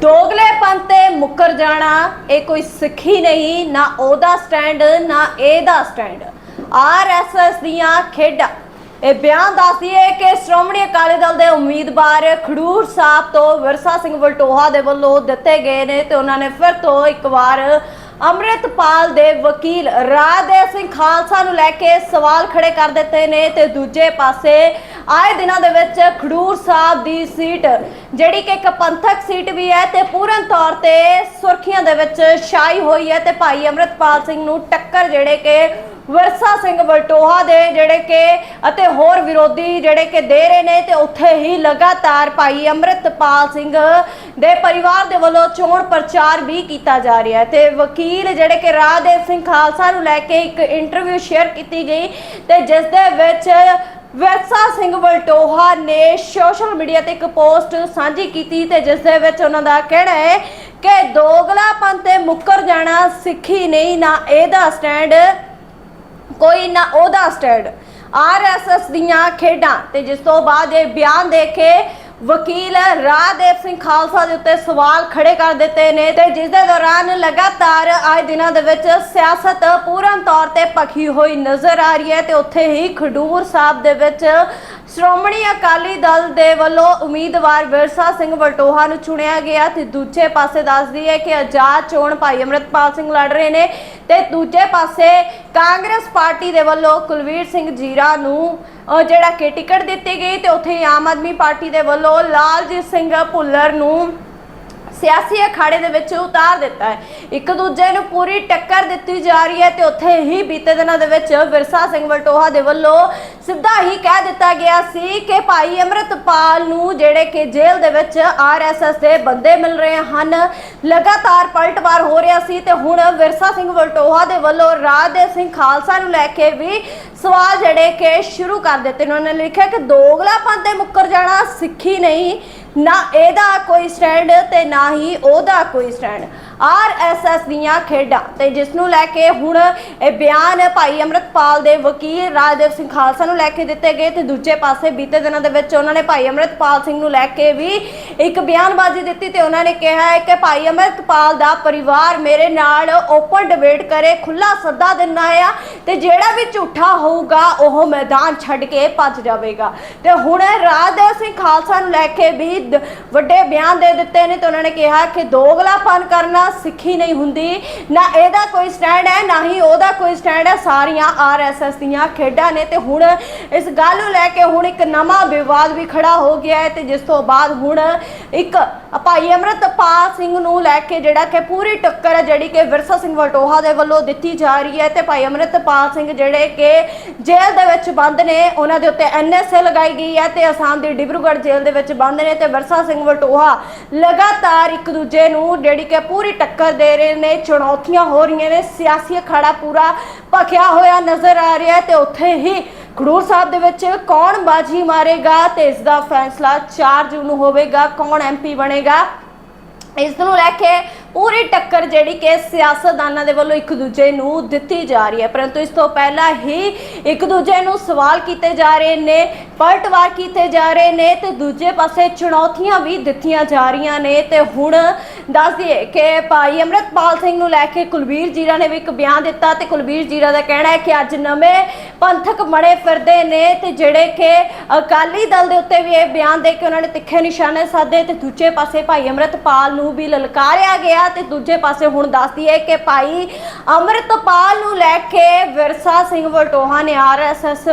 ਦੋਗਲੇਪਨ ਤੇ ਮੁੱਕਰ ਜਾਣਾ ਇਹ ਕੋਈ ਸਿੱਖੀ ਨਹੀਂ, ਨਾ ਉਹਦਾ ਸਟੈਂਡ, ਨਾ ਇਹਦਾ ਸਟੈਂਡ। ਆਰਐਸਐਸ ਦੀਆਂ ਖੇਡਾਂ। ਇਹ ਬਿਆਨ ਦੱਸਦੀ ਹੈ ਕਿ ਸ਼੍ਰੋਮਣੀ ਅਕਾਲੀ ਦਲ ਦੇ ਉਮੀਦਵਾਰ ਖਡੂਰ ਸਾਹਿਬ ਤੋਂ ਵਿਰਸਾ ਸਿੰਘ ਵਲਟੋਹਾ ਦੇ ਵੱਲੋਂ ਦਿੱਤੇ ਗਏ ਨੇ ਤੇ ਉਹਨਾਂ ਨੇ ਫਿਰ ਤੋਂ ਇੱਕ ਵਾਰ ਅੰਮ੍ਰਿਤਪਾਲ ਦੇ ਵਕੀਲ ਰਾਜਦੇਵ ਸਿੰਘ ਖਾਲਸਾ ਨੂੰ ਲੈ ਕੇ ਸਵਾਲ ਖੜੇ ਕਰ ਦਿੱਤੇ ਨੇ ਤੇ ਦੂਜੇ ਪਾਸੇ ਆਏ ਦਿਨਾਂ ਦੇ ਵਿੱਚ ਖਡੂਰ ਸਾਹਿਬ ਦੀ ਸੀਟ, ਜਿਹੜੀ ਕਿ ਇੱਕ ਪੰਥਕ ਸੀਟ ਵੀ ਹੈ ਤੇ ਪੂਰਨ ਤੌਰ ਤੇ ਸੁਰਖੀਆਂ ਦੇ ਵਿੱਚ ਛਾਈ ਹੋਈ ਹੈ ਤੇ ਭਾਈ ਅੰਮ੍ਰਿਤਪਾਲ ਸਿੰਘ ਨੂੰ ਟੱਕਰ ਜਿਹੜੇ ਕਿ ਵਿਰਸਾ ਸਿੰਘ ਵਲਟੋਹਾ ਦੇ ਜਿਹੜੇ ਕਿ ਅਤੇ ਹੋਰ ਵਿਰੋਧੀ ਜਿਹੜੇ ਕਿ ਦੇ ਰਹੇ ਨੇ ਤੇ ਉੱਥੇ ਹੀ ਲਗਾਤਾਰ ਭਾਈ ਅੰਮ੍ਰਿਤਪਾਲ ਸਿੰਘ ਦੇ ਪਰਿਵਾਰ ਦੇ ਵੱਲੋਂ ਚੋਣ ਪ੍ਰਚਾਰ ਵੀ ਕੀਤਾ ਜਾ ਰਿਹਾ ਹੈ ਤੇ ਵਕੀਲ ਜਿਹੜੇ ਕਿ ਰਾਜਦੇਵ ਸਿੰਘ ਖਾਲਸਾ ਨੂੰ ਲੈ ਕੇ ਇੱਕ ਇੰਟਰਵਿਊ ਸ਼ੇਅਰ ਕੀਤੀ ਗਈ ਤੇ ਜਿਸ ਦੇ ਵਿੱਚ ਵਿਰਸਾ ਸਿੰਘ ਵਲਟੋਹਾ ਨੇ ਸੋਸ਼ਲ ਮੀਡੀਆ ਤੇ ਇੱਕ ਪੋਸਟ ਸਾਂਝੀ ਕੀਤੀ ਤੇ ਜਿਸ ਦੇ ਵਿੱਚ ਉਹਨਾਂ ਦਾ ਕਹਿਣਾ ਹੈ ਕਿ ਦੋਗਲਾਪਨ ਤੇ ਮੁੱਕਰ ਜਾਣਾ ਸਿੱਖੀ ਨਹੀਂ ਨਾ ਇਹਦਾ ਸਟੈਂਡ ਕੋਈ ਨਾ ਉਹਦਾ ਸਟੈਂਡ। ਆਰਐਸਐਸ ਦੀਆਂ ਖੇਡਾਂ ਤੇ ਜਿਸ ਤੋਂ ਬਾਅਦ ਇਹ ਬਿਆਨ ਦੇ ਕੇ ਵਕੀਲ ਰਾਜਦੇਵ ਸਿੰਘ ਖਾਲਸਾ ਦੇ ਉੱਤੇ ਸਵਾਲ ਖੜੇ ਕਰ ਦਿੱਤੇ ਨੇ ਤੇ ਜਿਸ ਦੇ ਦੌਰਾਨ ਲਗਾਤਾਰ ਆਏ ਦਿਨਾਂ ਦੇ ਵਿੱਚ ਸਿਆਸਤ ਪੂਰਨ ਤੌਰ ਤੇ ਪੱਖੀ ਹੋਈ ਨਜ਼ਰ ਆ ਰਹੀ ਹੈ ਤੇ ਉੱਥੇ ਹੀ ਖਡੂਰ ਸਾਹਿਬ ਦੇ ਵਿੱਚ ਸ਼੍ਰੋਮਣੀ ਅਕਾਲੀ ਦਲ ਦੇ ਵੱਲੋਂ ਉਮੀਦਵਾਰ ਵਿਰਸਾ ਸਿੰਘ ਵਲਟੋਹਾ ਨੂੰ ਚੁਣਿਆ ਗਿਆ ਤੇ ਦੂਜੇ ਪਾਸੇ ਦੱਸਦੀ ਹੈ ਕਿ ਆਜ਼ਾਦ ਚੋਣ ਭਾਈ ਅਮਰਤਪਾਲ ਸਿੰਘ ਲੜ ਰਹੇ ਨੇ ਤੇ ਦੂਜੇ ਪਾਸੇ ਕਾਂਗਰਸ ਪਾਰਟੀ ਦੇ ਵੱਲੋਂ ਕੁਲਵੀਰ ਸਿੰਘ ਜੀਰਾ ਨੂੰ ਜਿਹੜਾ ਕਿ ਟਿਕਟ ਦਿੱਤੀ ਗਈ ਤੇ ਉੱਥੇ ਆਮ ਆਦਮੀ ਪਾਰਟੀ ਦੇ ਵੱਲੋਂ ਲਾਲਜੀਤ ਸਿੰਘ ਭੁੱਲਰ ਨੂੰ ਸਿਆਸੀ ਅਖਾੜੇ ਦੇ ਵਿੱਚ ਉਤਾਰ ਦਿੱਤਾ ਹੈ। ਇੱਕ ਦੂਜੇ ਨੂੰ ਪੂਰੀ ਟੱਕਰ ਦਿੱਤੀ ਜਾ ਰਹੀ ਹੈ ਤੇ ਉੱਥੇ ਹੀ ਬੀਤੇ ਦਿਨਾਂ ਦੇ ਵਿੱਚ ਵਿਰਸਾ ਸਿੰਘ ਵਲਟੋਹਾ ਦੇ ਵੱਲੋਂ ਸਿੱਧਾ ਹੀ ਕਹਿ ਦਿੱਤਾ ਗਿਆ ਸੀ ਕਿ ਭਾਈ ਅਮਰਤਪਾਲ ਨੂੰ ਜਿਹੜੇ ਕਿ ਜੇਲ੍ਹ ਦੇ ਵਿੱਚ ਆਰਐਸਐਸ ਦੇ ਬੰਦੇ ਮਿਲ ਰਹੇ ਹਨ, ਲਗਾਤਾਰ ਪਲਟਵਾਰ ਹੋ ਰਿਹਾ ਸੀ ਤੇ ਹੁਣ ਵਿਰਸਾ ਸਿੰਘ ਵਲਟੋਹਾ ਦੇ ਵੱਲੋਂ ਰਾਜਦੇਵ ਸਿੰਘ ਖਾਲਸਾ ਨੂੰ ਲੈ ਕੇ ਵੀ ਸਵਾਲ ਜਿਹੜੇ ਕਿ ਸ਼ੁਰੂ ਕਰ ਦਿੱਤੇ ਨੇ। ਉਹਨਾਂ ਨੇ ਲਿਖਿਆ ਕਿ ਦੋਗਲਾਪਨ ਤੇ ਮੁੱਕਰ ਜਾਣਾ ਸਿੱਖੀ ਨਹੀਂ ਨਾ ਇਹਦਾ ਕੋਈ ਸਟੈਂਡ ਤੇ ਨਾ ਹੀ ਉਹਦਾ ਕੋਈ ਸਟੈਂਡ। ਆਰਐਸਐਸ ਦੀਆਂ ਖੇਡਾਂ ਤੇ ਜਿਸ ਨੂੰ ਲੈ ਕੇ ਹੁਣ ਇਹ ਬਿਆਨ ਭਾਈ ਅਮਰਤਪਾਲ ਦੇ ਵਕੀਲ ਰਾਜਦੇਵ ਸਿੰਘ ਖਾਲਸਾ ਨੂੰ ਲੈ ਕੇ ਦਿੱਤੇ ਗਏ ਤੇ ਦੂਜੇ ਪਾਸੇ ਬੀਤੇ ਦਿਨਾਂ ਦੇ ਵਿੱਚ ਉਹਨਾਂ ਨੇ ਭਾਈ ਅਮਰਤਪਾਲ ਸਿੰਘ ਨੂੰ ਲੈ ਕੇ ਵੀ ਇੱਕ ਬਿਆਨਬਾਜ਼ੀ ਦਿੱਤੀ ਤੇ ਉਹਨਾਂ ਨੇ ਕਿਹਾ ਹੈ ਕਿ ਭਾਈ ਅਮਰਤਪਾਲ ਦਾ ਪਰਿਵਾਰ ਮੇਰੇ ਨਾਲ ਓਪਨ ਡਿਬੇਟ ਕਰੇ ਖੁੱਲਾ ਸੱਦਾ ਦਿੰਦਾ ਆ ਤੇ ਜਿਹੜਾ ਵੀ ਝੂਠਾ ਹੋਊਗਾ, ਉਹ ਮੈਦਾਨ ਛੱਡ ਕੇ ਭੱਜ ਜਾਵੇਗਾ। ਤੇ ਹੁਣ ਰਾਜਦੇਵ ਸਿੰਘ ਖਾਲਸਾ ਨੂੰ ਲੈ ਕੇ ਵੀ ਦ- ਵੱਡੇ ਬਿਆਨ ਦੇ ਦਿੱਤੇ ਨੇ ਤੇ ਉਹਨਾਂ ਨੇ ਕਿਹਾ ਕਿ ਦੋਗਲਾਪਨ ਕਰਨਾ ਸਿੱਖੀ ਨਹੀਂ ਹੁੰਦੀ। ਨਾ ਇਹਦਾ ਕੋਈ ਸਟੈਂਡ ਹੈ, ਨਾ ਹੀ ਉਹਦਾ ਕੋਈ ਸਟੈਂਡ ਹੈ। ਸਾਰੀਆਂ ਆਰਐਸਐਸ ਦੀਆਂ ਖੇਡਾਂ ਨੇ ਤੇ ਹੁਣ ਇਸ ਗੱਲ ਨੂੰ ਲੈ ਕੇ ਹੁਣ ਇੱਕ ਨਵਾਂ ਵਿਵਾਦ ਵੀ ਖੜਾ ਹੋ ਗਿਆ ਹੈ ਤੇ ਜਿਸ ਤੋਂ ਬਾਅਦ ਹੁਣ ਇੱਕ ਭਾਈ ਅਮਰਤਪਾਲ ਸਿੰਘ ਨੂੰ ਲੈ ਕੇ ਜਿਹੜਾ ਕਿ ਪੂਰੀ ਟੱਕਰ ਹੈ, ਜਿਹੜੀ ਕਿ ਵਿਰਸਾ ਸਿੰਘ ਵਟੋਹਾ ਦੇ ਵੱਲੋਂ ਦਿੱਤੀ ਜਾ ਰਹੀ ਹੈ ਤੇ ਭਾਈ ਅਮਰਤਪਾਲ ਸਿੰਘ ਜਿਹੜੇ ਕਿ ਜੇਲ੍ਹ ਦੇ ਵਿੱਚ ਬੰਦ ਨੇ, ਉਹਨਾਂ ਦੇ ਉੱਤੇ ਐਨਐਸਏ ਲਗਾਈ ਗਈ ਹੈ ਤੇ ਅਸਾਮ ਦੀ ਡਿਬਰੂਗੜ੍ਹ ਜੇਲ੍ਹ ਦੇ ਵਿੱਚ ਬੰਦ ਨੇ ਤੇ ਵਿਰਸਾ ਸਿੰਘ ਵਟੋਹਾ ਲਗਾਤਾਰ ਇੱਕ ਦੂਜੇ ਨੂੰ ਜਿਹੜੀ ਕਿ ਪੂਰੀ ਟੱਕਰ ਦੇ ਰਹੇ ਨੇ, ਚੁਣੌਤੀਆਂ ਹੋ ਰਹੀਆਂ ਨੇ, ਸਿਆਸੀ ਅਖਾੜਾ ਪੂਰਾ ਭਖਿਆ ਹੋਇਆ ਨਜ਼ਰ ਆ ਰਿਹਾ ਤੇ ਉੱਥੇ ਹੀ ਖਡੂਰ ਸਾਹਿਬ ਦੇ ਵਿੱਚ ਕੌਣ ਬਾਜੀ ਮਾਰੇਗਾ ਤੇ ਇਸ ਦਾ ਫੈਸਲਾ 4 ਜੂਨ ਨੂੰ ਹੋਵੇਗਾ, ਕੌਣ ਐਮਪੀ ਬਣੇਗਾ। ਇਸ ਨੂੰ ਲੈ ਕੇ ਪੂਰੀ ਟੱਕਰ ਜਿਹੜੀ ਕਿ ਸਿਆਸਤਦਾਨਾਂ ਦੇ ਵੱਲੋਂ ਇੱਕ ਦੂਜੇ ਨੂੰ ਦਿੱਤੀ ਜਾ ਰਹੀ ਹੈ। ਪਰੰਤੂ ਇਸ ਤੋਂ ਪਹਿਲਾਂ ਹੀ ਇੱਕ ਦੂਜੇ ਨੂੰ ਸਵਾਲ ਕੀਤੇ ਜਾ ਰਹੇ ਨੇ, ਪਲਟਵਾਰ ਕੀਤੇ ਜਾ ਰਹੇ ਨੇ ਤੇ ਦੂਜੇ ਪਾਸੇ ਚੁਣੌਤੀਆਂ ਵੀ ਦਿੱਤੀਆਂ ਜਾ ਰਹੀਆਂ ਨੇ ਤੇ ਹੁਣ ਦੱਸ ਦਈਏ ਕਿ ਭਾਈ ਅਮਰਤਪਾਲ ਸਿੰਘ ਨੂੰ ਲੈ ਕੇ ਕੁਲਬੀਰ ਜੀਰਾ ਨੇ ਵੀ ਇੱਕ ਬਿਆਨ ਦਿੱਤਾ ਤੇ ਕੁਲਬੀਰ ਜੀਰਾ ਦਾ ਕਹਿਣਾ ਹੈ ਕਿ ਅੱਜ ਨਵੇਂ ਪੰਥਕ ਬਣੇ ਫਿਰਦੇ ਨੇ ਤੇ ਜਿਹੜੇ ਕਿ ਅਕਾਲੀ ਦਲ ਦੇ ਉੱਤੇ ਵੀ ਇਹ ਬਿਆਨ ਦੇ ਕੇ ਉਹਨਾਂ ਨੇ ਤਿੱਖੇ ਨਿਸ਼ਾਨੇ ਸਾਧੇ ਤੇ ਦੂਜੇ ਪਾਸੇ ਭਾਈ ਅਮਰਤਪਾਲ ਨੂੰ ਵੀ ਲਲਕਾਰਿਆ ਗਿਆ ਤੇ ਦੂਜੇ ਪਾਸੇ ਹੁਣ ਦੱਸਦੀ ਹੈ ਕਿ ਭਾਈ ਅਮਰਤਪਾਲ ਨੂੰ ਲੈ ਕੇ ਵਿਰਸਾ ਸਿੰਘ ਵਲਟੋਹਾ ਨੇ ਆਰਐਸਐਸ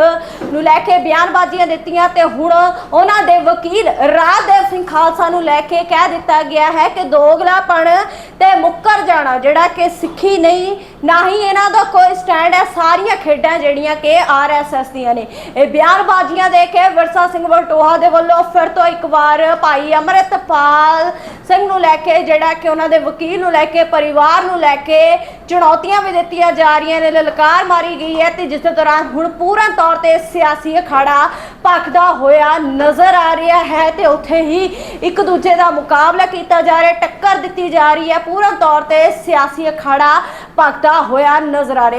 ਨੂੰ ਲੈ ਕੇ ਬਿਆਨਬਾਜ਼ੀਆਂ ਦਿੱਤੀਆਂ ਤੇ ਹੁਣ ਉਹਨਾਂ ਦੇ ਵਕੀਲ ਰਾਜਦੇਵ ਸਿੰਘ ਖਾਲਸਾ ਨੂੰ ਲੈ ਕੇ ਕਹਿ ਦਿੱਤਾ ਗਿਆ ਹੈ ਕਿ ਦੋਗਲਾਪਣ ਤੇ ਮੁੱਕਰ ਜਾਣਾ, ਜਿਹੜਾ ਕਿ ਸਿੱਖੀ ਨਹੀਂ, ਨਾ ਹੀ ਇਹਨਾਂ ਦਾ ਕੋਈ ਸਟੈਂਡ ਹੈ, ਸਾਰੀਆਂ ਖੇਡਾਂ ਜਿਹੜੀਆਂ ਕਿ ਆਰਐਸਐਸ ਦੀਆਂ ਨੇ। ਇਹ ਬਿਆਨਬਾਜ਼ੀਆਂ ਦੇ ਕੇ ਵਿਰਸਾ ਸਿੰਘ ਵਟੋਹਾ ਦੇ ਵੱਲੋਂ ਫਿਰ ਤੋਂ ਇੱਕ ਵਾਰ ਭਾਈ ਅਮਰਤਪਾਲ ਸਿੰਘ ਨੂੰ ਲੈ ਕੇ, ਜਿਹੜਾ ਕਿ ਉਹਨਾਂ ਦੇ ਵਕੀਲ ਨੂੰ ਲੈ ਕੇ, ਪਰਿਵਾਰ ਨੂੰ ਲੈ ਕੇ ਚੁਣੌਤੀਆਂ ਵੀ ਦਿੱਤੀਆਂ ਜਾ ਰਹੀਆਂ ਨੇ, ਲਲਕਾਰ ਮਾਰੀ ਗਈ ਹੈ ਤੇ ਜਿਸ ਦੇ ਦੌਰਾਨ ਹੁਣ ਪੂਰਨ ਤੌਰ ਤੇ ਸਿਆਸੀ ਅਖਾੜਾ ਭਖਦਾ ਹੋਇਆ ਨਜ਼ਰ ਆ ਰਿਹਾ ਹੈ ਤੇ ਉੱਥੇ ਹੀ ਇੱਕ ਦੂਜੇ ਦਾ ਮੁਕਾਬਲਾ ਕੀਤਾ ਜਾ ਰਿਹਾ, ਟੱਕਰ ਦਿੱਤੀ ਜਾ ਰਹੀ ਹੈ। ਪੂਰਨ ਤੌਰ ਤੇ ਸਿਆਸੀ ਅਖਾੜਾ ਭਖਦਾ ਹੋਇਆ ਨਜ਼ਰ ਆ ਰਿਹਾ।